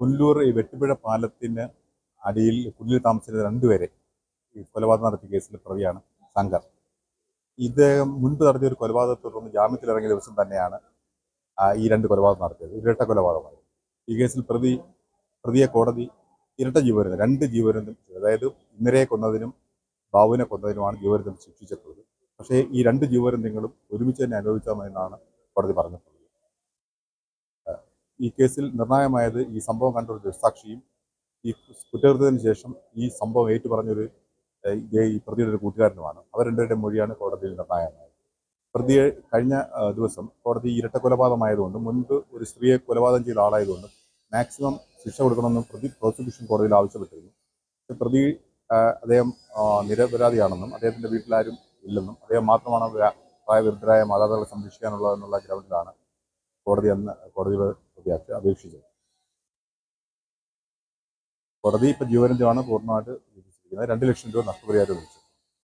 പുല്ലൂർ ഈ വെട്ടുപുഴ പാലത്തിന് അടിയിൽ പുല്ലിൽ താമസിച്ചിരുന്ന രണ്ടുപേരെ ഈ കൊലപാതകം നടത്തിയ കേസിൽ പ്രതിയാണ് ശങ്കർ. ഇത് മുൻപ് നടത്തിയ ഒരു കൊലപാതകത്തെ തുടർന്ന് ജാമ്യത്തിലിറങ്ങിയ ദിവസം തന്നെയാണ് ഈ രണ്ട് കൊലപാതകം നടത്തിയത്. ഇരട്ട കൊലപാതകമായി ഈ കേസിൽ പ്രതി പ്രതിയെ കോടതി ഇരട്ട ജീവപര്യന്തം രണ്ട് ജീവരുന്നും അതായത് ഇന്ദിരയെ കൊന്നതിനും ബാബുവിനെ കൊന്നതിനുമാണ് ജീവപര്യന്തം ശിക്ഷിച്ചിട്ടുള്ളത് പക്ഷേ ഈ രണ്ട് ജീവപര്യന്തങ്ങളും ഒരുമിച്ച് തന്നെ അനുഭവിച്ചാമെന്നാണ് കോടതി പറഞ്ഞിട്ടുള്ളത്. ഈ കേസിൽ നിർണായകമായത് ഈ സംഭവം കണ്ടൊരു ഒരു ദൃക്സാക്ഷിയും ഈ കുറ്റകൃത്യത്തിന് ശേഷം ഈ സംഭവം ഏറ്റുപറഞ്ഞൊരു ഈ- പ്രതിയുടെ ഒരു കൂട്ടുകാരനുമാണ്. അവർ രണ്ടുപേരുടെ മൊഴിയാണ് കോടതിയിൽ നിർണായകമായത്. പ്രതിയെ കഴിഞ്ഞ ദിവസം കോടതി ഇരട്ട കൊലപാതകമായതുകൊണ്ട് മുൻപ് ഒരു സ്ത്രീയെ കൊലപാതകം ചെയ്ത ആളായതുകൊണ്ട് മാക്സിമം ശിക്ഷ കൊടുക്കണമെന്നും പ്രതി പ്രോസിക്യൂഷൻ കോടതിയിൽ ആവശ്യപ്പെട്ടിരുന്നു. പ്രതി അദ്ദേഹം നിരപരാധിയാണെന്നും അദ്ദേഹത്തിന്റെ വീട്ടിലാരും ഇല്ലെന്നും അദ്ദേഹം മാത്രമാണ് പ്രായ പ്രായവിരുദ്ധരായ മാതാപിതാക്കളെ സംരക്ഷിക്കാനുള്ളതെന്നുള്ള ഗ്രൗണ്ടിലാണ് കോടതി അന്ന് കോടതിയുടെ പ്രതിയാക്കി അപേക്ഷിച്ചത്. കോടതി ഇപ്പൊ ജീവനന്തിയാണ് പൂർണമായിട്ട് വിധിച്ചിരിക്കുന്നത്. രണ്ട് ലക്ഷം രൂപ നഷ്ടപരിഹാരം വിധിച്ചു